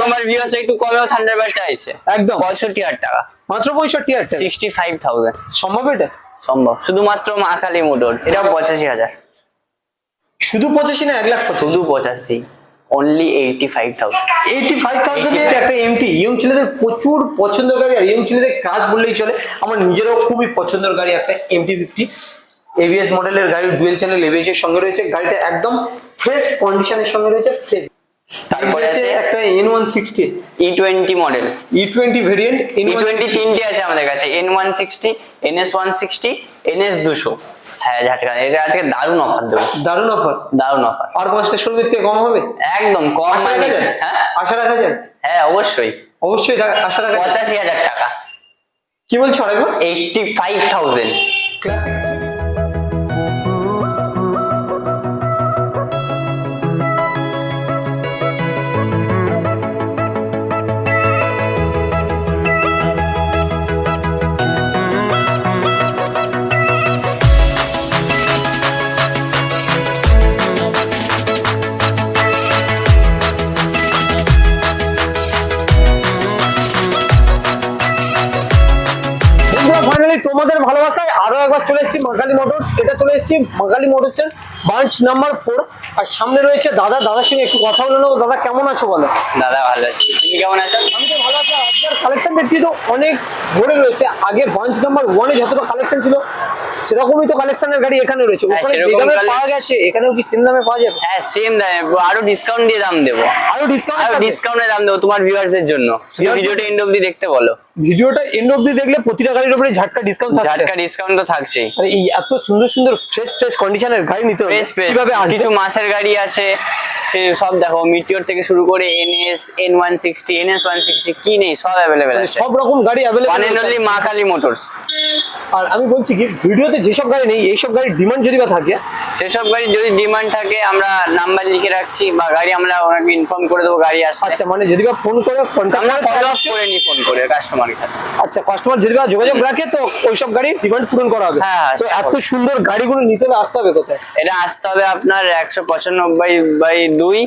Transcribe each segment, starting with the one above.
তোমার ভিউয়ার্স একটু কমেও থান্ডারবার্ড চাইছে। একদম। পঁয়ষট্টি হাজার টাকা। মাত্র পঁয়ষট্টি হাজার টাকা? সিক্সটি ফাইভ থাউজেন্ড সম্ভব এটা? সম্ভব। শুধুমাত্র মা কালী মোটর। এটাও পঁচাশি হাজার। শুধু পঁচাশি না এক লাখ শুধু পঁচাশি। Only eighty five thousand eighty five thousand একটা এমটি ইয়ং ছেলেদের প্রচুর পছন্দের গাড়ি আর ইয়ং ছেলেদের কাজ বললেই চলে। আমার নিজেরও খুবই পছন্দের গাড়ি একটা এমটি ফিফটি এভিএস মডেলের গাড়ি ডুয়েল চ্যানেল এভিএস এর সঙ্গে রয়েছে। গাড়িটা একদম ফ্রেশ কন্ডিশনের সঙ্গে রয়েছে ফ্রেশ তারপরে আছে একটা N one sixty E twenty model E twenty variant N E twenty তিনটে আছে আমাদের কাছে। N one sixty NS one sixty NS দুশো। হ্যাঁ ঝাটকা। এটা আজকে দারুণ অফার দেবো। দারুণ অফার দারুণ অফার আর পাঁচটা শোরুমের থেকে কম হবে? একদম কম মানে হ্যাঁ? আশা রাখা যায়? হ্যাঁ অবশ্যই। অবশ্যই আশা রাখা পঁচাশি হাজার টাকা। কি বলছো আরেকবার? এইটটি ফাইভ থাউজেন্ড এসেছি বাঙালি মোটরসের ব্রাঞ্চ নাম্বার ফোর আর সামনে রয়েছে দাদা দাদার সঙ্গে একটু কথা বলে নেব। দাদা কেমন আছো বলো? দাদা ভালো আছি। তুমি কেমন আছো? আমি তো ভালো আছি। আজকের কালেকশন দেখছি তো অনেক ভরে রয়েছে। আগে ব্রাঞ্চ নাম্বার ওয়ানে যতটা কালেকশন ছিল সেরকমই তো কালেকশনের গাড়ি এখানে রয়েছে। হ্যাঁ, ওখানে যে দামে পাওয়া গেছে এখানেও কি সেম দামে পাওয়া যাবে? হ্যাঁ সেম দামে। আরও ডিসকাউন্ট দিয়ে দাম দেবো। আরও ডিসকাউন্ট আরও ডিসকাউন্টে দাম দেবো তোমার ভিউয়ার্সদের জন্য। ভিডিওটা এন্ড অব্দি দেখতে বলো। ভিডিওটা এন্ড অব্দি দেখলে প্রতিটা গাড়ির উপরে ঝাটকা ডিসকাউন্ট থাকছে। ঝাটকা ডিসকাউন্ট তো থাকছে আরে এই এত সুন্দর সুন্দর ফ্রেশ ফ্রেশ কন্ডিশনের গাড়ি নিতে হবে। কীভাবে কিছু মাসের গাড়ি আছে সে সব দেখো মিটিওর থেকে শুরু করে NS N one sixty NS one sixty কি নেই সব অ্যাভেলেবেল আছে। সব রকম গাড়ি এন্ড অনলি মা কালী মোটরস আর আমি বলছি কি ভিডিওতে যেসব গাড়ি নেই এইসব গাড়ির ডিমান্ড যদি বা থাকে সেসব গাড়ি যদি ডিমান্ড থাকে আমরা নাম্বার লিখে রাখছি বা গাড়ি আমরা ওনাকে ইনফর্ম করে দেবো গাড়ি আসছে আচ্ছা মানে যদি বা ফোন করে আমরা ফলো আপ করে নিই ফোন করে কাস্টমারের সাথে আচ্ছা কাস্টমার যদি বা যোগাযোগ রাখে তো ওইসব গাড়ির ডিমান্ড পূরণ করা হবে। হ্যাঁ, হ্যাঁ, তো এত সুন্দর গাড়িগুলো নিতে হলে আসতে হবে কোথায়? এটা আসতে হবে আপনার একশো পঁচানব্বই বাই দুই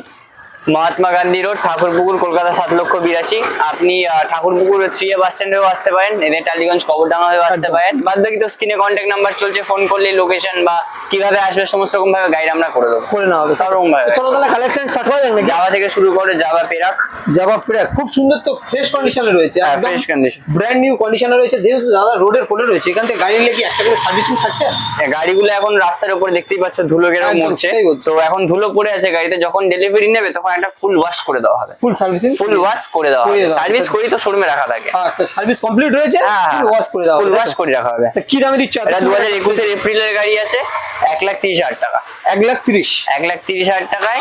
মহাত্মা গান্ধী রোড ঠাকুরপুকুর কলকাতা সাত লক্ষ বিরাশি। আপনি ঠাকুরপুকুর থ্রি এ বাস স্ট্যান্ডেও আসতে পারেন এনে টালিগঞ্জ কবরডাঙ্গা হয়েও আসতে পারেন। বাদ বাকি তো স্ক্রিনে কন্ট্যাক্ট নাম্বার চলছে ফোন করলে লোকেশন বা কীভাবে আসবে সমস্ত রকম ভাবে গাইড আমরা করে দেবো। করে নেওয়া হবে। সব রকম ভাবে। চলো তাহলে কালেকশন স্টার্ট করা নাকি? জাভা থেকে শুরু করে জাভা পেরাক যাবা ফ্রেক খুব সুন্দর তো ফ্রেশ কন্ডিশনে রয়েছে। fresh condition। ব্র্যান্ড নিউ কন্ডিশনে রয়েছে যেহেতু দাদা রোডের কোলে রয়েছে এখান থেকে গাড়ি নিলে কি একটা করে সার্ভিসিং থাকছে? হ্যাঁ, গাড়িগুলো এখন রাস্তার উপর দেখতেই পাচ্ছ ধুলো সেটাই বলছি। তো এখন ধুলো পড়ে আছে গাড়িতে যখন ডেলিভারি নেবে তখন একটা ফুল ওয়াশ করে দেওয়া হবে। ফুল সার্ভিসিং ফুল ওয়াশ করে দেওয়া হবে। সার্ভিস করি তো শোরুমে রাখা থাকে। আচ্ছা সার্ভিস কমপ্লিট হয়েছে হ্যাঁ ফুল ওয়াশ করে দাও ফুল ওয়াশ করে রাখা হবে। কি দামে দিচ্ছ? এটা দু হাজার একুশের এপ্রিলের গাড়ি আছে এক লাখ তিরিশ হাজার টাকা। এক লাখ তিরিশ? এক লাখ তিরিশ হাজার টাকায়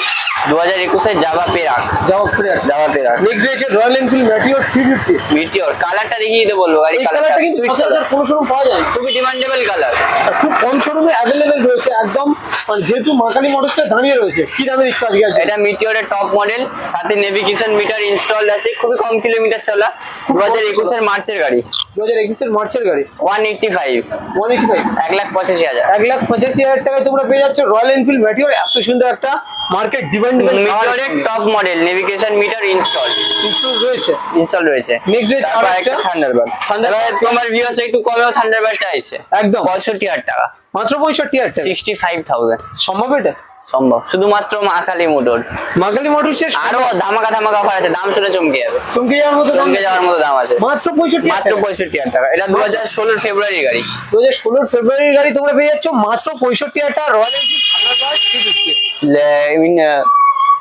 দু হাজার একুশের জাভা পেরাক যাওয়া ফ্রেক জাভা পেরাক নেক্সট রয়েছে Royal Enfield Meteor three fifty Meteor কালারটা দেখিয়ে দিতে বলব গাড়ি এই কালারটা কিন্তু সচরাচর কোনো শোরুম পাওয়া যায়। খুবই ডিমান্ডেবল কালার খুব কম শোরুমে অ্যাভেলেবেল রয়েছে একদম মানে যেহেতু মাকালি মোটরসটা দাঁড়িয়ে রয়েছে। কি দামে দিচ্ছ আজকে? এটা মিটিওরের টপ মডেল সাথে নেভিগেশন মিটার ইনস্টল আছে খুবই কম কিলোমিটার চলা দু হাজার একুশের মার্চের গাড়ি। দু হাজার একুশের মার্চের গাড়ি? One eighty five one eighty five এক লাখ পঁচাশি হাজার। এক লাখ পঁচাশি হাজার টাকায় তোমরা পেয়ে যাচ্ছ রয়্যাল এনফিল্ড ম্যাটিওর এত সুন্দর একটা market demandable মিটিওরের top model navigation meter install install রয়েছে? ইনস্টল রয়েছে। Next রয়েছে আরও একটা থান্ডারবার্ড। এবার তোমার ভিউয়ার্স একটু কমেও থান্ডারবার্ড চাইছে। একদম। পঁয়ষট্টি হাজার টাকা। মাত্র পঁয়ষট্টি হাজার টাকা? সিক্সটি ফাইভ থাউজেন্ড সম্ভব এটা? সম্ভব। শুধুমাত্র মা কালী মোটর মাকালি মোটরসের আরও ধামাকা ধামাকা অফার আছে দাম শুনে চমকে যাবে। চমকে যাওয়ার মতো চমকে যাওয়ার মতো দাম আছে। মাত্র পঁয়ষট্টি মাত্র পঁয়ষট্টি হাজার টাকা। এটা দু হাজার ষোলোর ফেব্রুয়ারি গাড়ি। দু হাজার ষোলোর ফেব্রুয়ারির গাড়ি তোমরা পেয়ে যাচ্ছ মাত্র পঁয়ষট্টি হাজার টাকা। রয়্যাল এনফিল্ড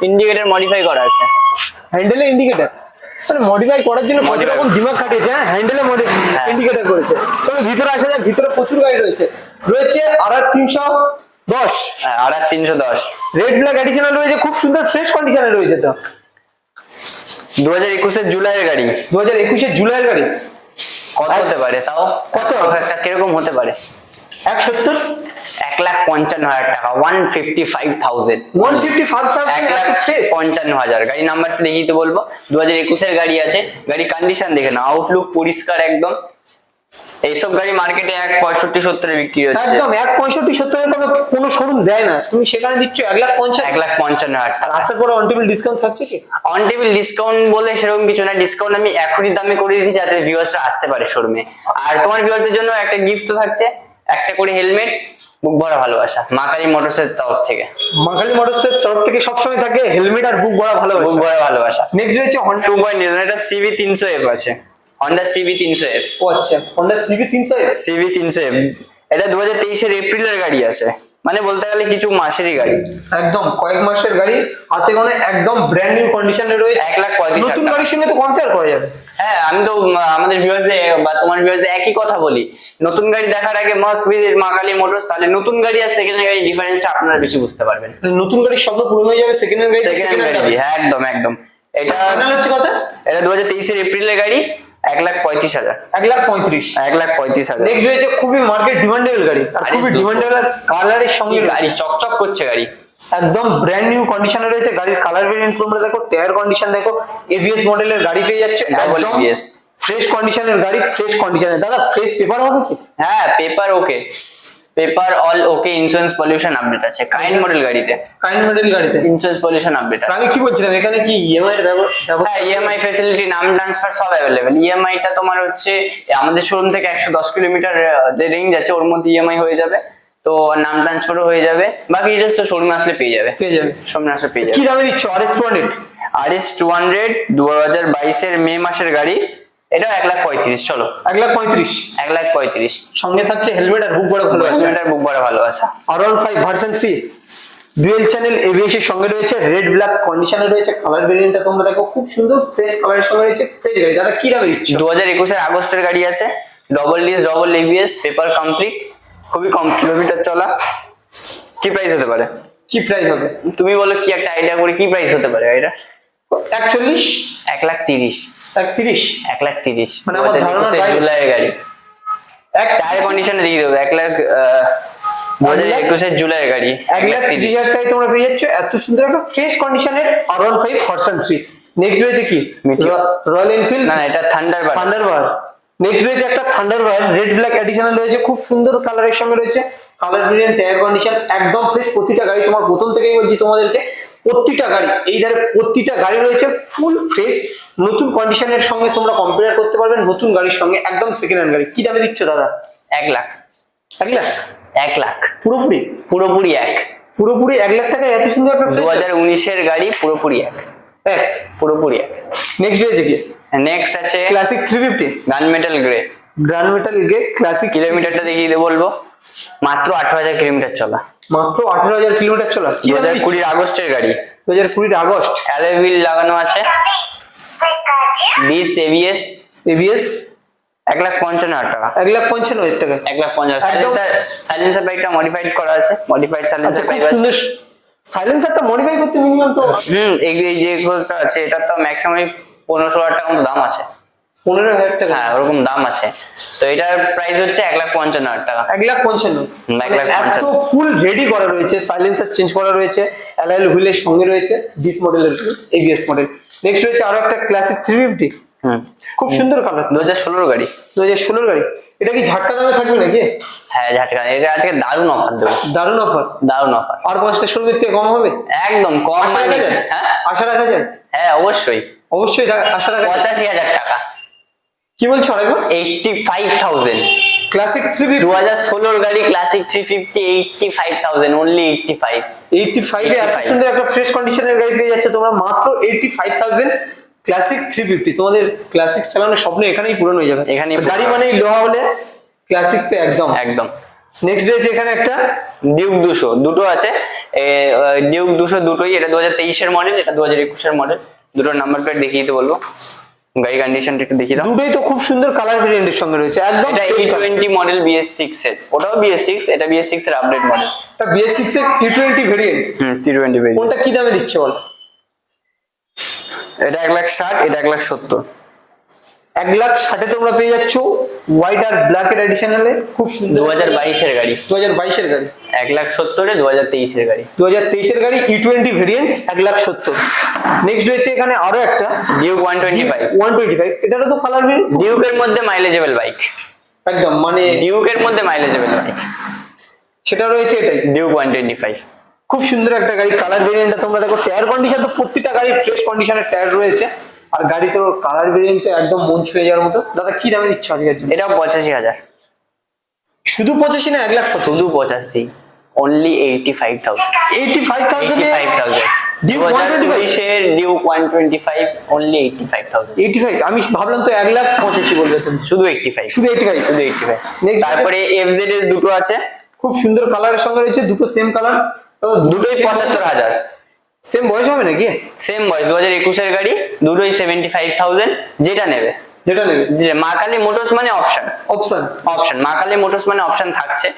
ইন্ডিকেটার মডিফাই করা আছে। হ্যান্ডেলে ইন্ডিকেটার মানে মডিফাই করার জন্য কত। রকম দিমাগ খাটিয়েছে হ্যাঁ? হ্যান্ডেলে ইন্ডিকেটার করেছে। চলো ভিতরে আসা যাক ভিতরে প্রচুর গাড়ি রয়েছে। রয়েছে আর তিনশো দশ। হ্যাঁ, আর আর তিনশো দশ। রেড ব্ল্যাক এডিশনাল রয়েছে খুব সুন্দর ফ্রেশ কন্ডিশনে রয়েছে তো। দু হাজার একুশের জুলাইয়ের গাড়ি। দু হাজার একুশের জুলাইয়ের গাড়ি। কত হতে পারে তাও? কত? একটা কীরকম হতে পারে? এক সত্তর? এক লাখ পঞ্চান্ন হাজার টাকা one fifty five thousand one fifty five এক লাখ পঞ্চান্ন হাজার। গাড়ি নাম্বারটা দেখিয়ে বলব? দু হাজার একুশের গাড়ি আছে। গাড়ি কন্ডিশন দেখে না আউটলুক পরিষ্কার একদম। এইসব গাড়ি মার্কেটে এক পঁয়ষট্টি সত্তরে বিক্রি হচ্ছে। একদম এক পঁয়ষট্টি সত্তরের কোনো কোনো শোরুম দেয় না। তুমি সেখানে দিচ্ছ এক লাখ পঞ্চাশ। এক লাখ পঞ্চান্ন হাজার আর আসার পরে অন টেবিল ডিসকাউন্ট থাকছে কি? অন টেবিল ডিসকাউন্ট বলে সেরকম কিছু না। ডিসকাউন্ট আমি এখনই দামে করে দিচ্ছি যাতে ভিউয়ার্সরা আসতে পারে শোরুমে আর তোমার ভিউয়ার্সদের জন্য একটা গিফট তো থাকছে। একটা করে হেলমেট বুক ভরা ভালোবাসা। মা কালী মোটরসের তরফ থেকে। মাখালি মোটরসের তরফ থেকে সবসময় থাকে হেলমেট আর বুক বড় ভালো বুক ভরা ভালোবাসা। নেক্সট রয়েছে হন্ডা টু পয়েন্ট এটা সিভি তিনশো এফ আছে। হন্ডা সিভি তিনশো এফ ও আচ্ছা হন্ডা সিবি তিনশো সিভি তিনশো এফ এটা দু হাজার তেইশের এপ্রিলের গাড়ি আছে। মানে বলতে গেলে কিছু মাসেরই গাড়ি। একদম কয়েক মাসের গাড়ি হাতে গোনে একদম ব্র্যান্ড নিউ কন্ডিশনে রয়েছে। এক লাখ পঁয়ত্রিশ নতুন গাড়ির সঙ্গে তো কম্পেয়ার করা যাবে। হ্যাঁ আমি তো আমাদের ভিউয়ার্সদের বা তোমার ভিউয়ার্সদের একই কথা বলি। নতুন গাড়ি দেখার আগে মাস্ট ভিজিট মা কালী মোটরস তাহলে নতুন গাড়ি আর সেকেন্ড গাড়ি ডিফারেন্সটা আপনারা বেশি বুঝতে পারবেন। নতুন গাড়ির শব্দ পুরনো হয়ে যাবে সেকেন্ড হ্যান্ড গাড়ি সেকেন্ড হ্যান্ড গাড়ি হ্যাঁ একদম একদম। এটা হচ্ছে কথা? এটা দু হাজার তেইশের এপ্রিলের গাড়ি। এক লাখ পঁয়ত্রিশ হাজার। এক লাখ পঁয়ত্রিশ। এক লাখ পঁয়ত্রিশ হাজার। নেক্সট রয়েছে খুবই মার্কেট ডিমান্ডেবল গাড়ি আর খুবই। ডিমান্ডেবল কালারের সঙ্গে গাড়ি চকচক করছে গাড়ি। একদম ব্র্যান্ড নিউ কন্ডিশনে রয়েছে। গাড়ির কালার ভেরিয়েন্ট তোমরা দেখো টায়ার কন্ডিশন দেখো এভিএস মডেলের গাড়ি পেয়ে যাচ্ছে। একদম ফ্রেশ কন্ডিশনের গাড়ি ফ্রেশ কন্ডিশনে দাদা ফ্রেশ পেপার হবে কি? হ্যাঁ paper okay paper all okay insurance pollution update আছে। কাইন্ড মডেল গাড়িতে। কাইন্ড মডেল গাড়িতে। ইন্স্যুরেন্স পলিউশন আপডেট আছে। আমি কি বলছিলাম? এখানে কি ইএমআই এর ব্যবস্থা হ্যাঁ ইএমআই ফেসিলিটি নাম ট্রান্সফার সব অ্যাভেলেবেল ইএমআইটা তোমার হচ্ছে আমাদের শোরুম থেকে একশো দশ কিলোমিটার যে রেঞ্জ আছে ওর মধ্যে ইএমআই হয়ে যাবে। তো নাম ট্রান্সফারও হয়ে যাবে। বাকি ডিটেলস তো শোরুমে আসলে পেয়ে যাবে। পেয়ে যাবে। শোরুমে আসলে পেয়ে কি যাবে। দামে দিচ্ছ? আর RS two hundred RS two two হান্ড্রেড দু হাজার বাইশের মে মাসের গাড়ি। এটাও এক লাখ পঁয়ত্রিশ চলো। এক লাখ পঁয়ত্রিশ। এক লাখ পঁয়ত্রিশ। সঙ্গে থাকছে হেলমেট আর বুক বড় ভালো আছে। এটার বুক ভরা ভালোবাসা R one five version three dual channel ABS এর সঙ্গে রয়েছে রেড ব্ল্যাক কন্ডিশনে রয়েছে কালার ভেরিয়েন্টটা তোমরা দেখো খুব সুন্দর ফ্রেশ কালারের সঙ্গে রয়েছে ফ্রেশ গাড়ি। দাদা কি দামে দিচ্ছ? দু হাজার একুশের আগস্টের গাড়ি আছে। Double DS double ABS paper complete খুবই কম কিলোমিটার চলা। কি প্রাইস হতে পারে? কি প্রাইস হবে? তুমি বলো কি একটা আইডিয়া করে কি প্রাইস হতে পারে এটা একচল্লিশ? এক লাখ তিরিশ। তিরিশ। এক লাখ তিরিশ। মানে আমার ধারণা জুলাইয়ের গাড়ি। এক টায়ার কন্ডিশনে দিয়ে দেবো এক লাখ দু হাজার লাখ- একুশের জুলাইয়ের গাড়ি এক লাখ তিরিশ হাজার টাকায় তোমরা পেয়ে যাচ্ছ। এত সুন্দর একটা ফ্রেশ কন্ডিশনের R one five version three next রয়েছে কি। রয়্যাল এনফিল্ড না এটা নেক্সট রয়েছে একটা রেড ব্ল্যাক এডিশনাল রয়েছে। খুব সুন্দর কালারের সঙ্গে রয়েছে। কালার ভেরিয়েন্ট টায়ার কন্ডিশন একদম ফ্রেশ প্রতিটা গাড়ি তোমার প্রথম থেকেই বলছি তোমাদেরকে প্রতিটা গাড়ি এই ধারে প্রতিটা গাড়ি রয়েছে ফুল ফ্রেশ নতুন কন্ডিশনের সঙ্গে তোমরা কম্পেয়ার করতে পারবে নতুন গাড়ির সঙ্গে একদম সেকেন্ড হ্যান্ড গাড়ি। কি দামে দিচ্ছ দাদা? এক লাখ। এক লাখ? এক লাখ। পুরোপুরি? পুরোপুরি এক। পুরোপুরি এক লাখ টাকায় এত সুন্দর একটা দু হাজার উনিশের গাড়ি পুরোপুরি এক। এক? পুরোপুরি এক। নেক্সট রয়েছে কি? নেক্সট আছে classic three fifty gun metal grey grand metal grey classic কিলোমিটারটা দেখিয়ে দিয়ে বলব। মাত্র আঠারো হাজার কিলোমিটার চলা। মাত্র আঠারো হাজার কিলোমিটার চলা। দু হাজার কুড়ির আগস্টের গাড়ি। দু হাজার কুড়ির আগস্ট। অ্যালয় হুইল লাগানো আছে। বিশ এবিএস এবিএস এক লাখ পঞ্চান্ন হাজার টাকা। এক লাখ পঞ্চান্ন হাজার টাকা। এক লাখ পঞ্চাশ। সাইলেন্সার বাইকটা মডিফাইড করা আছে। মডিফাইড সাইলেন্সার বাইক সুন্দর। সাইলেন্সারটা মডিফাই করতে মিনিমাম তো হুম এই যে এক্সোসটা আছে এটা তো ম্যাক্সিমাম পনেরোশো হাজার টাকা মতো দাম আছে। পনেরো হাজার টাকা। হ্যাঁ ওরকম দাম আছে। তো এটার প্রাইস হচ্ছে এক লাখ পঞ্চান্ন হাজার টাকা। এক লাখ পঞ্চান্ন। এক লাখ মানে এত ফুল রেডি করা রয়েছে সাইলেন্সার চেঞ্জ করা রয়েছে অ্যালাইল হুইলের সঙ্গে রয়েছে বিশ মডেলের এবিএস মডেল নেক্সট রয়েছে আরও একটা ক্লাসিক থ্রি ফিফটি হুম খুব সুন্দর কালার দু হাজার ষোলোর গাড়ি দু হাজার ষোলোর গাড়ি। এটা কি ঝাটকা দামে থাকবে নাকি? হ্যাঁ ঝাটকা। এটা আজকে দারুণ অফার দেবো। দারুণ অফার দারুণ অফার আর পাঁচটা শোরুমের থেকে কম হবে? একদম কম আশা রাখা যায় হ্যাঁ? আশা রাখা যায় হ্যাঁ অবশ্যই। অবশ্যই আশা রাখা পঁচাশি হাজার টাকা। কি বলছো আরেকবার? Eighty five thousand classic three দু হাজার ষোলোর গাড়ি classic three fifty eighty five thousand only eighty five eighty five এত 85 সুন্দর একটা ফ্রেশ কন্ডিশনের গাড়ি পেয়ে যাচ্ছে তোমরা মাত্র eighty five thousand classic three fifty তোমাদের ক্লাসিক চালানোর স্বপ্ন এখানেই পূরণ হয়ে যাবে। পূরণ গাড়ি। মানেই লোহা হলে ক্লাসিক তো একদম। একদম। নেক্সট রয়েছে এখানে একটা ডিউক দুশো দুটো আছে। ডিউক দুশো দুটোই এটা দু হাজার তেইশের মডেল এটা দু হাজার একুশের মডেল দুটোর নাম্বার প্লেট দেখিয়ে দিতে বলব। গাড়ি কন্ডিশনটা একটু দেখিয়ে দাও। দুটোই তো খুব সুন্দর কালার ভেরিয়েন্টের সঙ্গে রয়েছে একদম এটা E twenty model BS six এর। ওটাও বিএস সিক্স এটা বিএস সিক্স এর আপডেট মডেল বিএস সিক্স এর T twenty variant hmm T twenty কোনটা কি দামে দিচ্ছে বল? এটা এক লাখ ষাট এটা এক লাখ সত্তর। এক লাখ ষাটে তোমরা পেয়ে যাচ্ছ। হোয়াইট আর ব্ল্যাক এর এডিশনালে খুব দু সুন্দর। হাজার বাইশের গাড়ি। দু হাজার বাইশের গাড়ি। এক লাখ সত্তরে দু হাজার তেইশের গাড়ি। দু হাজার তেইশের গাড়ি ই টোয়েন্টি ভেরিয়েন্ট এক লাখ সত্তর। নেক্সট রয়েছে এখানে আরও একটা। Duke one twenty five one twenty five এটারও তো কালার ডিউকের মধ্যে মাইলেজেবল বাইক একদম মানে ডিউকের মধ্যে মাইলেজেবল বাইক সেটা রয়েছে এটাই। ডিউক ওয়ান টোয়েন্টি ফাইভ খুব সুন্দর একটা গাড়ি। কালার ভেরিয়েন্টটা তোমরা দেখো টায়ার কন্ডিশন তো প্রত্যেকটা গাড়ি ফ্রেশ কন্ডিশনের টায়ার রয়েছে। আর গাড়ি তো কালার ভেরিয়েন্ট একদম মন ছুঁয়ে যাওয়ার মতো। দাদা কি দামে দিচ্ছ আজকের জন্য? এটাও পঁচাশি হাজার। শুধু পঁচাশি না এক লাখ শুধু পঁচাশি। Only eighty five thousand eighty five thousand দু Duke হাজার 125? উনিশের Duke one twenty five only eighty five thousand আমি ভাবলাম তো এক লাখ পঁচাশি বলবে শুধু ফাইভ শুধু এইটি ফাইভ শুধু ফাইভ তারপরে এস দুটো আছে। খুব সুন্দর কালারের সঙ্গে রয়েছে দুটো সেম কালার দুটোই পঁচাত্তর হাজার। সেম বয়স হবে নাকি? সেম বয়স দু হাজার একুশের গাড়ি দুটোই সেভেন্টি ফাইভ থাউজেন্ড যেটা নেবে। যেটা নেবে। মা কালী মোটরস মানে option option option Maa Kali motors মানে অপশন থাকছে।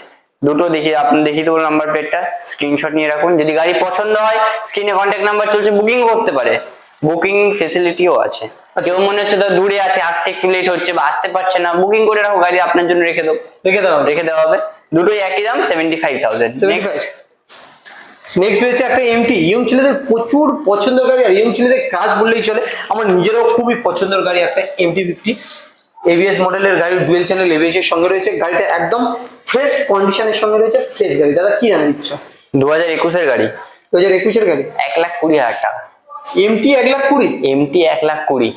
দুটো দেখি আপনি দেখিয়ে দেবো নাম্বার প্লেটটা স্ক্রিনশট নিয়ে রাখুন। যদি গাড়ি পছন্দ হয় স্ক্রিনে কন্ট্যাক্ট নাম্বার চলছে বুকিং করতে পারে। বুকিং ফেসিলিটিও আছে। কেউ মনে হচ্ছে তো দূরে আছে আসতে একটু লেট হচ্ছে বা আসতে পারছে না বুকিং করে রাখো গাড়ি আপনার জন্য রেখে দেবো রেখে দাও রেখে দেওয়া হবে। দুটোই একই দাম সেভেন্টি ফাইভ থাউজেন্ড নেক্সট রয়েছে একটা এমটি ইয়ং ছেলেদের প্রচুর পছন্দের গাড়ি আর ইয়ং ছেলেদের কাজ বললেই চলে। আমার নিজেরও খুবই পছন্দের গাড়ি একটা এমটি ফিফটি এভিএস মডেলের গাড়ি ডুয়েল চ্যানেল এবিএস এর সঙ্গে রয়েছে। গাড়িটা একদম ফ্রেশ কন্ডিশনের সঙ্গে রয়েছে ফ্রেশ গাড়ি। দাদা কি জানা দিচ্ছ? দু হাজার একুশের গাড়ি। দু হাজার একুশের গাড়ি? এক লাখ কুড়ি হাজার টাকা। এমটি এক লাখ কুড়ি? এমটি এক লাখ কুড়ি।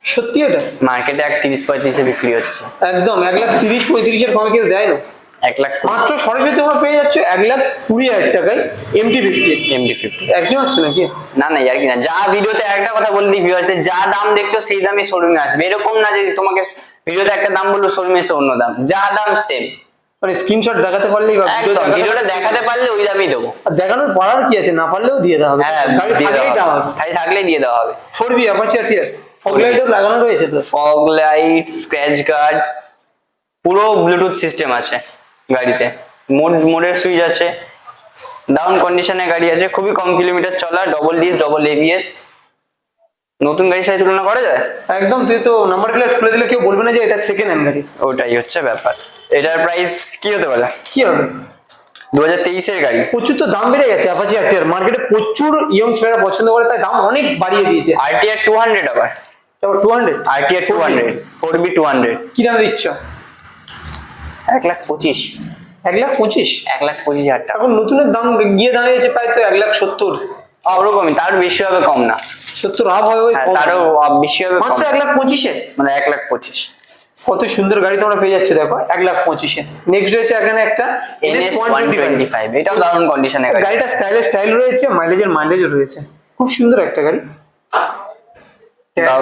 সত্যি ওটা? মার্কেটে এক তিরিশ পঁয়ত্রিশে বিক্রি হচ্ছে। একদম এক লাখ তিরিশ পঁয়ত্রিশের কমে কেউ দেয় না। এক লাখ মাত্র সরাসরি তোমরা পেয়ে যাচ্ছ এক লাখ কুড়ি হাজার টাকায় এমটি ফিফটি এমডি ফিফটি একই হচ্ছে নাকি? না না আর কি না যা ভিডিওতে একটা কথা বলে দিই ভিডিওতে যা দাম দেখছ সেই দামই শোরুমে আসবে। এরকম না যে তোমাকে ভিডিওতে একটা দাম বলল শোরুমে এসে অন্য দাম। যা দাম সেম মানে স্ক্রিনশট দেখাতে পারলেই বা ভিডিওটা দেখাতে পারলে ওই দামই দেবো। আর দেখানোর পারার কি আছে? না পারলেও দিয়ে দেওয়া হবে। হ্যাঁ গাড়ি দিয়ে থাকলেই দেওয়া হবে। খালি থাকলেই দিয়ে দেওয়া হবে। ফোর বি অ্যাপাচি আর টিয়ার ফগ লাইটও লাগানো রয়েছে তো। ফগ লাইট স্ক্র্যাচ গার্ড পুরো ব্লুটুথ সিস্টেম আছে। গাড়িতে। মোড মোডের সুইচ আছে। ডাউন কন্ডিশনে গাড়ি আছে। খুবই কম কিলোমিটার চলা ডবল ডিস ডবল এবিএস নতুন গাড়ির সাথে তুলনা করা যায়? একদম তুই তো নাম্বার প্লেট খুলে দিলে কেউ বলবে না যে এটা সেকেন্ড হ্যান্ড গাড়ি। ওটাই হচ্ছে ব্যাপার। এটার প্রাইস কি হতে পারে? কি হবে? দু হাজার তেইশের গাড়ি। প্রচুর তো দাম বেড়ে গেছে অ্যাপাচি আর মার্কেটে প্রচুর ইয়ং ছেলেরা পছন্দ করে তাই দাম অনেক বাড়িয়ে দিয়েছে। আরটিআর টু হান্ড্রেড আবার। Two hundred RTR two hundred four B two hundred কি দাম দিচ্ছ? এক লাখ পঁচিশ। এক লাখ পঁচিশ? এক লাখ পঁচিশ হাজার টাকা। এখন নতুনের দাম গিয়ে দাঁড়িয়েছে প্রায় তো এক লাখ সত্তর। ওরকমই তার বেশি হবে কম না। সত্তর আপ হবে ওই হ্যাঁ, তারও বেশি হবে মাত্র এক লাখ পঁচিশে? মানে এক লাখ পঁচিশ। কত সুন্দর গাড়ি তোমরা পেয়ে যাচ্ছে দেখো এক লাখ পঁচিশে। নেক্সট রয়েছে এখানে একটা এনএস ওয়ান টোয়েন্টি ফাইভ এটাও দারুণ কন্ডিশনে গাড়ি। গাড়িটা স্টাইলের স্টাইল রয়েছে মাইলেজের মাইলেজও রয়েছে। খুব সুন্দর একটা গাড়ি।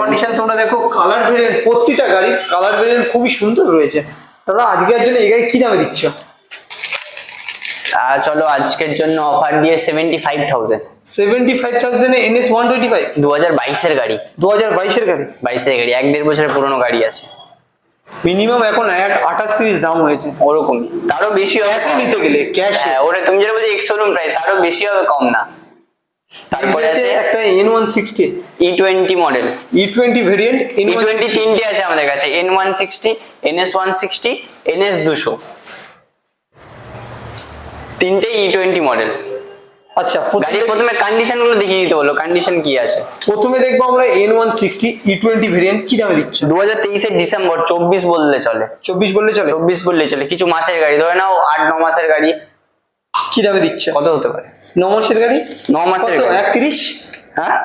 কন্ডিশন তোমরা দেখো কালার ভেরিয়েন্ট প্রতিটা গাড়ি কালার ভেরিয়েন্ট খুবই সুন্দর রয়েছে। দাদা আজকের জন্য এই গাড়ি কি দামে দিচ্ছ? চলো আজকের জন্য অফার দিয়ে seventy five thousand seventy five থাউজেন্ডে NS one twenty five দু হাজার বাইশের গাড়ি। দু হাজার বাইশের গাড়ি? বাইশের গাড়ি এক দেড় বছরের পুরনো গাড়ি আছে। মিনিমাম এখন এক আঠাশ তিরিশ দাম হয়েছে। ওরকমই। তারও বেশি হবে নিতে গেলে, হ্যাঁ ওটা তুমি যেটা বলছো এক্সোরুম প্রাইস তারও বেশি হবে কম না। তারপরে আছে। একটা N one sixty E twenty model E twenty variant N E twenty তিনটে আছে আমাদের কাছে N one sixty one sixty দুশো। তিনটে ই টোয়েন্টি মডেল আচ্ছা গাড়ির প্রথমে প্রথমে কন্ডিশনগুলো দেখিয়ে দিতে বলো কন্ডিশন কি আছে? প্রথমে দেখব আমরা N one sixty E twenty variant কি দামে দিচ্ছ? দু হাজার তেইশের ডিসেম্বর চব্বিশ বললে চলে। চব্বিশ বললে চলে? চব্বিশ বললে চলে কিছু মাসের গাড়ি ধরে নাও আট ন মাসের গাড়ি কি দামে দিচ্ছে? কত হতে পারে? ন মাসের গাড়ি? ন মাসের কত? এক তিরিশ হ্যাঁ?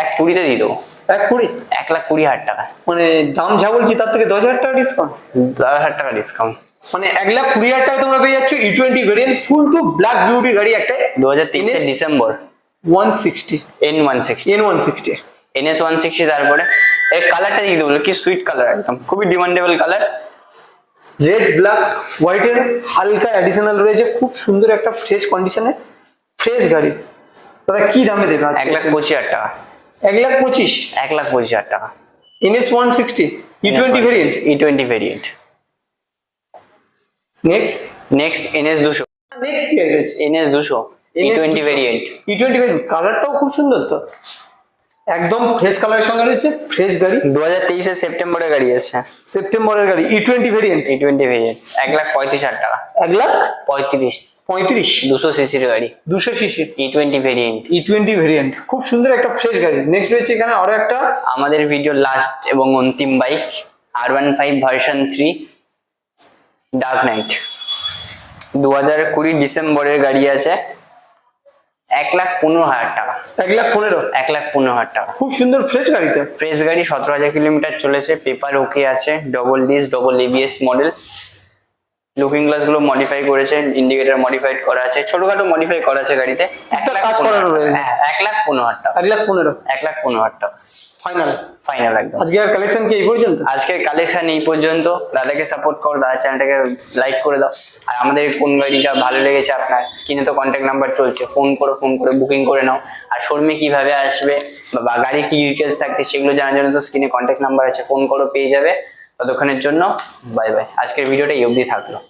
এক কুড়িতে দিয়ে দেবো। এক কুড়ি? এক লাখ কুড়ি হাজার টাকা। মানে দাম যা বলছি তার থেকে দশ হাজার টাকা ডিসকাউন্ট দশ হাজার টাকা ডিসকাউন্ট মানে এক লাখ কুড়ি হাজার টাকা তোমরা পেয়ে যাচ্ছ E twenty variant full to black beauty গাড়ি একটা। দু হাজার তেইশের December. One sixty N one sixty N one sixty NS one sixty তারপরে। এর কালারটা দিয়ে দেবো কি সুইট কালার একদম। খুবই ডিমান্ডেবল কালার রেড ব্ল্যাক হোয়াইটের হালকা অ্যাডিশনাল রয়েছে। খুব সুন্দর একটা ফ্রেশ কন্ডিশনে ফ্রেশ গাড়ি। দাদা কি দামে দেবে? এক লাখ পঁচিশ হাজার টাকা। এক লাখ পঁচিশ? এক লাখ পঁচিশ হাজার টাকা। NS one sixty E twenty variant E twenty variant next next NS দুশো। নেক্সট কি রয়েছে এনএস দুশো E twenty variant E twenty variant কালারটাও খুব সুন্দর তো। একদম ফ্রেশ কালারের সঙ্গে রয়েছে ফ্রেশ গাড়ি। দু হাজার তেইশের সেপ্টেম্বরের গাড়ি আছে। সেপ্টেম্বরের গাড়ি E twenty variant E twenty variant এক লাখ পঁয়ত্রিশ হাজার টাকা। এক লাখ পঁয়ত্রিশ। পঁয়ত্রিশ। দুশো সিসির গাড়ি। দুশো CC E twenty variant E twenty variant খুব সুন্দর একটা ফ্রেশ গাড়ি। নেক্সট রয়েছে এখানে আরও একটা। আমাদের ভিডিও লাস্ট এবং অন্তিম bike R one five version three dark knight দু হাজার কুড়ি ডিসেম্বরের গাড়ি আছে। এক লাখ পনেরো হাজার টাকা। এক লাখ পনেরো? এক লাখ পনেরো হাজার টাকা। খুব সুন্দর ফ্রেশ গাড়িতে ফ্রেশ গাড়ি সতেরো হাজার কিলোমিটার চলেছে পেপার ওকে আছে double disc double ABS model looking গ্লাসগুলো মডিফাই করেছে ইন্ডিকেটর মডিফাইড করা আছে ছোটখাটো মডিফাই করা আছে গাড়িতে। এক একটা লাখ কাজ পনেরো। হ্যাঁ, এক লাখ পনেরো হাজার টাকা। এক লাখ পনেরো। এক লাখ পনেরো হাজার টাকা। ফাইনাল ফাইনাল একদম। আজকে আর কালেকশন কি এই পর্যন্ত? আজকের কালেকশন এই পর্যন্ত। দাদাকে সাপোর্ট করো দাদার চ্যানেলটাকে লাইক করে দাও। আর আমাদের কোন গাড়িটা ভালো লেগেছে আপনার স্ক্রিনে তো কন্ট্যাক্ট নাম্বার চলছে। ফোন করো ফোন করে বুকিং করে নাও। আর শোরুমে কীভাবে আসবে বা- গাড়ির কি ডিটেলস থাকছে সেগুলো জানার জন্য তো স্ক্রিনে কন্ট্যাক্ট নাম্বার আছে। ফোন করো পেয়ে যাবে। ততক্ষণের জন্য বাই বাই আজকের ভিডিওটা এই অবধি থাকল।